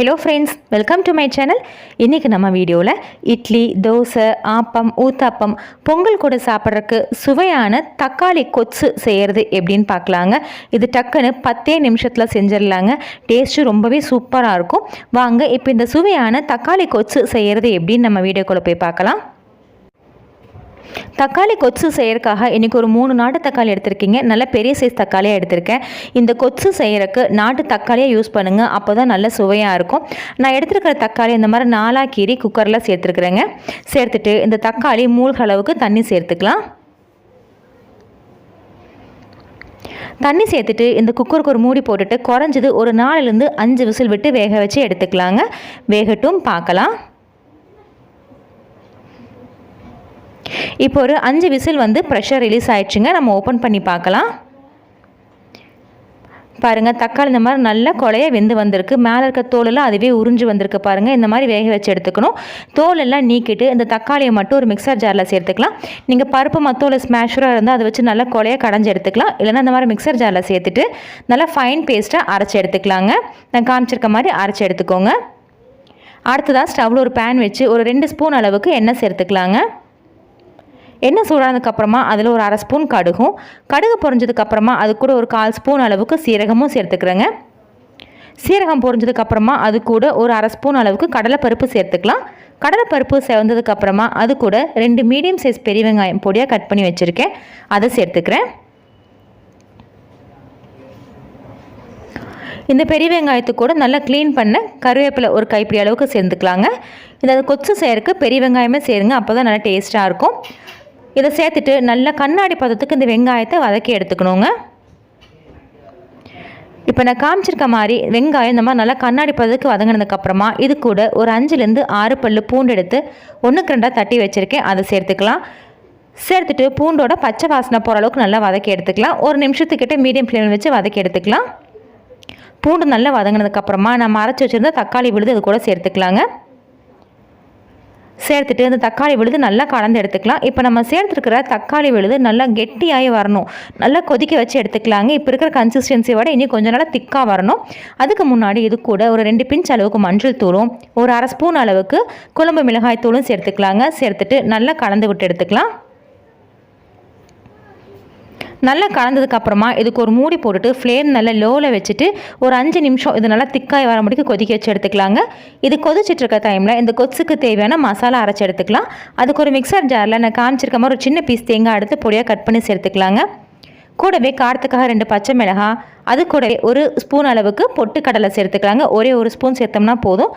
Hello friends welcome to my channel இன்றைக்கி நம்ம வீடியோவில் இட்லி தோசை ஆப்பம் ஊத்தாப்பம் பொங்கல் கூட சாப்பிட்றதுக்கு சுவையான தக்காளி கொச்சு செய்கிறது எப்படின்னு பார்க்கலாங்க. இது டக்குன்னு பத்தே நிமிஷத்தில் செஞ்சிடலாங்க. டேஸ்ட்டு ரொம்பவே சூப்பராக இருக்கும். வாங்க இப்போ இந்த சுவையான தக்காளி கொச்சு செய்கிறது எப்படின்னு நம்ம வீடியோக்குள்ளே போய் பார்க்கலாம். தக்காளி கொத்து செய்யறதுக்காக இன்றைக்கி ஒரு மூணு நாட்டு தக்காளி எடுத்திருக்கீங்க. நல்ல பெரிய சைஸ் தக்காளியாக எடுத்திருக்கேன். இந்த கொத்து செய்கிறக்கு நாட்டு தக்காளியாக யூஸ் பண்ணுங்கள் அப்போ தான் நல்ல சுவையாக இருக்கும். நான் எடுத்துருக்கிற தக்காளி இந்த மாதிரி நாலாக கீரி குக்கரில் சேர்த்துருக்குறேங்க. சேர்த்துட்டு இந்த தக்காளி மூழ்க அளவுக்கு தண்ணி சேர்த்துக்கலாம். தண்ணி சேர்த்துட்டு இந்த குக்கருக்கு ஒரு மூடி போட்டுட்டு குறைஞ்சது ஒரு நாலுலேருந்து அஞ்சு விசில் விட்டு வேக வச்சு எடுத்துக்கலாங்க. வேகட்டும் பார்க்கலாம். இப்போ ஒரு அஞ்சு விசில் வந்து ப்ரெஷர் ரிலீஸ் ஆயிடுச்சுங்க. நம்ம ஓப்பன் பண்ணி பார்க்கலாம். பாருங்கள் தக்காளி இந்த மாதிரி நல்ல கொலைய வெந்து வந்திருக்கு. மேலே இருக்க தோலெல்லாம் அதுவே உறிஞ்சு வந்திருக்கு பாருங்கள் இந்த மாதிரி வேக வச்சு எடுத்துக்கணும். தோலெல்லாம் நீக்கிட்டு இந்த தக்காளியை மட்டும் ஒரு மிக்சர் ஜாரில் சேர்த்துக்கலாம். நீங்கள் பருப்பு மத்தோல ஸ்மேஷராக இருந்தால் அதை வச்சு நல்லா கொலைய கடைஞ்சி எடுத்துக்கலாம். இல்லைன்னா இந்த மாதிரி மிக்சர் ஜாரில் சேர்த்துட்டு நல்லா ஃபைன் பேஸ்ட்டாக அரைச்சி எடுத்துக்கலாங்க. நான் காமிச்சிருக்க மாதிரி அரைச்சி எடுத்துக்கோங்க. அடுத்ததாக ஸ்டவ்வில் ஒரு பேன் வச்சு ஒரு ரெண்டு ஸ்பூன் அளவுக்கு எண்ணெய் சேர்த்துக்கலாங்க. எண்ணெய் சூடானதுக்கப்புறமா அதில் ஒரு அரை ஸ்பூன் கடுகும். கடுகு பொறிஞ்சதுக்கப்புறமா அது கூட ஒரு கால் ஸ்பூன் அளவுக்கு சீரகமும் சேர்த்துக்கிறேங்க. சீரகம் பொறிஞ்சதுக்கப்புறமா அது கூட ஒரு அரை ஸ்பூன் அளவுக்கு கடலைப்பருப்பு சேர்த்துக்கலாம். கடலைப்பருப்பு சேர்ந்ததுக்கப்புறமா அது கூட ரெண்டு மீடியம் சைஸ் பெரிய வெங்காயம் பொடியாக கட் பண்ணி வச்சுருக்கேன். அதை சேர்த்துக்கிறேன். இந்த பெரிய வெங்காயத்து கூட நல்லா க்ளீன் பண்ண கருவேப்பிலை ஒரு கைப்பிடி அளவுக்கு சேர்ந்துக்கலாங்க. இந்த கொச்சு செய்கிறதுக்கு பெரிய வெங்காயமே சேருங்க அப்போ தான் நல்லா டேஸ்ட்டாக இருக்கும். இதை சேர்த்துட்டு நல்லா கண்ணாடி பதத்துக்கு இந்த வெங்காயத்தை வதக்கி எடுத்துக்கணுங்க. இப்போ நான் காமிச்சிருக்க மாதிரி வெங்காயம் இந்த மாதிரி நல்லா கண்ணாடி பதத்துக்கு வதங்கினதுக்கப்புறமா இது கூட ஒரு அஞ்சுலேருந்து ஆறு பல் பூண்டு எடுத்து ஒன்றுக்கு ரெண்டாக தட்டி வச்சுருக்கேன். அதை சேர்த்துக்கலாம். சேர்த்துட்டு பூண்டோட பச்சை வாசனை போகிற அளவுக்கு நல்லா வதக்கி எடுத்துக்கலாம். ஒரு நிமிஷத்துக்கிட்ட மீடியம் ஃப்ளேமில் வச்சு வதக்கி எடுத்துக்கலாம். பூண்டு நல்லா வதங்கினதுக்கப்புறமா நம்ம அரைச்சி வச்சுருந்த தக்காளி விழுது அது கூட சேர்த்துக்கலாங்க. சேர்த்துட்டு இந்த தக்காளி விழுது நல்லா கலந்து எடுத்துக்கலாம். இப்போ நம்ம சேர்த்துருக்கிற தக்காளி விழுது நல்லா கெட்டியாகி வரணும். நல்லா கொதிக்க வச்சு எடுத்துக்கலாங்க. இப்போ இருக்கிற கன்சிஸ்டன்சியோட இன்னும் கொஞ்சம் நல்லா திக்காக வரணும். அதுக்கு முன்னாடி இது கூட ஒரு ரெண்டு பிஞ்ச் அளவுக்கு மஞ்சள் தூளும் ஒரு அரை ஸ்பூன் அளவுக்கு குழம்பு மிளகாய் தூளும் சேர்த்துக்கலாங்க. சேர்த்துட்டு நல்லா கலந்து விட்டு எடுத்துக்கலாம். நல்லா கலந்ததுக்கப்புறமா இதுக்கு ஒரு மூடி போட்டுட்டு ஃப்ளேம் நல்லா லோவில் வச்சுட்டு ஒரு அஞ்சு நிமிஷம் இது நல்லா திக்காய் வர முடிக்கு கொதிக்க வச்சு எடுத்துக்கலாங்க. இது கொதிச்சிட்டு இருக்க டைமில் இந்த கொசுக்கு தேவையான மசாலா அரைச்சி எடுத்துக்கலாம். அதுக்கு ஒரு மிக்சர் ஜாரில் நான் காமிச்சிருக்க மாதிரி ஒரு சின்ன பீஸ் தேங்காய் எடுத்து பொடியாக கட் பண்ணி சேர்த்துக்கலாங்க. கூடவே காரத்துக்காக ரெண்டு பச்சை மிளகாய் அது கூடவே ஒரு ஸ்பூன் அளவுக்கு பொட்டு கடலை சேர்த்துக்கலாங்க. ஒரே ஒரு ஸ்பூன் சேர்த்தோம்னா போதும்.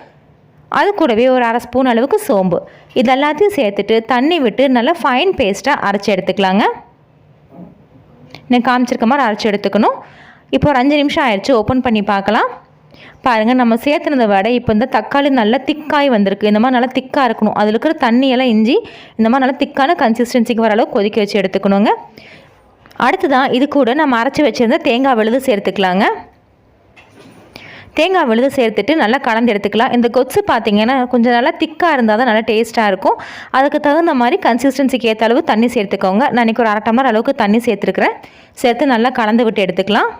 அது கூடவே ஒரு அரை ஸ்பூன் அளவுக்கு சோம்பு. இது எல்லாத்தையும் சேர்த்துட்டு தண்ணி விட்டு நல்லா ஃபைன் பேஸ்ட்டாக அரைச்சி எடுத்துக்கலாங்க. நான் காமிச்சிருக்க மாதிரி அரைச்சி எடுத்துக்கணும். இப்போ ஒரு அஞ்சு நிமிஷம் ஆயிடுச்சு ஓப்பன் பண்ணி பார்க்கலாம். பாருங்கள் நம்ம சேர்த்துனதை விட இப்போ இந்த தக்காளி நல்லா திக்காய் வந்திருக்கு. இந்த மாதிரி நல்லா திக்காக இருக்கணும். அதில் இருக்கிற தண்ணியெல்லாம் இஞ்சி இந்த மாதிரி நல்லா திக்கான கன்சிஸ்டன்சிக்கு வர அளவு கொதிக்க வச்சு எடுத்துக்கணுங்க. அடுத்ததான் இது கூட நம்ம அரைச்சி வச்சுருந்த தேங்காய் விழுது சேர்த்துக்கலாங்க. தேங்காய் விழுது சேர்த்துட்டு நல்லா கலந்து எடுத்துக்கலாம். இந்த கொத்து பார்த்தீங்கன்னா கொஞ்சம் நல்லா திக்காக இருந்தால் தான் நல்லா டேஸ்ட்டாக இருக்கும். அதுக்கு தகுந்த மாதிரி கன்சிஸ்டன்சிக்கு ஏற்ற அளவு தண்ணி சேர்த்துக்கோங்க. நான் இன்றைக்கி ஒரு அரை டம்ளர் அளவுக்கு தண்ணி சேர்த்துருக்குறேன். சேர்த்து நல்லா கலந்து விட்டு எடுத்துக்கலாம்.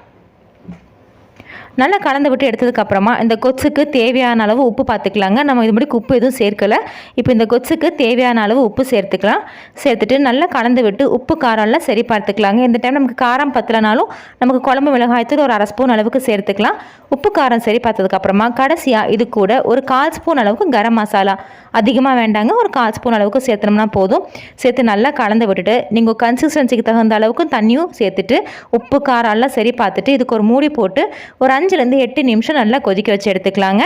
நல்லா கலந்து விட்டு எடுத்ததுக்கப்புறமா இந்த கொச்சுக்கு தேவையான அளவு உப்பு பார்த்துக்கலாங்க நம்ம இது முடிக்கு உப்பு எதுவும் சேர்க்கலை. இப்போ இந்த கொச்சுக்கு தேவையான அளவு உப்பு சேர்த்துக்கலாம். சேர்த்துட்டு நல்லா கலந்து விட்டு உப்பு காரம்லாம் சரி பார்த்துக்கலாங்க இந்த டைம் நமக்கு காரம் பத்தலைனாலும் நமக்கு குழம்பு மிளகாயத்தில் ஒரு அரை ஸ்பூன் அளவுக்கு சேர்த்துக்கலாம். உப்பு காரம் சரி பார்த்ததுக்கப்புறமா கடைசியாக இது கூட ஒரு கால் ஸ்பூன் அளவுக்கு கரம் மசாலா. அதிகமாக வேண்டாங்க. ஒரு கால் ஸ்பூன் அளவுக்கு சேர்த்தனோம்னா போதும். சேர்த்து நல்லா கலந்து விட்டுட்டு நீங்கள் கன்சிஸ்டன்சிக்கு தகுந்த அளவுக்கு தண்ணியும் சேர்த்துட்டு உப்பு காரம்லாம் சரி பார்த்துட்டு இதுக்கு ஒரு மூடி போட்டு ஒரு அஞ்சுலேருந்து எட்டு நிமிஷம் நல்லா கொதிக்க வச்சு எடுத்துக்கலாங்க.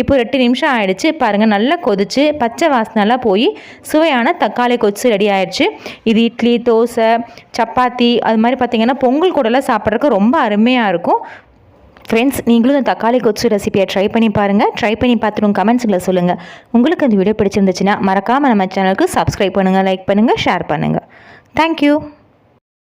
இப்போ எட்டு நிமிஷம் ஆயிடுச்சு. பாருங்கள் நல்லா கொதிச்சு பச்சை வாசனெல்லாம் போய் சுவையான தக்காளி கொச்சு ரெடி ஆயிடுச்சு. இது இட்லி தோசை சப்பாத்தி அது மாதிரி பார்த்திங்கன்னா பொங்கல் கூடலாம் சாப்பிட்றதுக்கு ரொம்ப அருமையாக இருக்கும். ஃப்ரெண்ட்ஸ் நீங்களும் இந்த தக்காளி கொச்சு ரெசிபியை ட்ரை பண்ணி பாருங்கள் ட்ரை பண்ணி பார்த்துட்டு கமெண்ட்ஸில் சொல்லுங்கள் உங்களுக்கு இந்த வீடியோ பிடிச்சிருந்துச்சுன்னா மறக்காமல் நம்ம சேனலுக்கு சப்ஸ்கிரைப் பண்ணுங்கள் லைக் பண்ணுங்கள் ஷேர் பண்ணுங்கள் தேங்க்யூ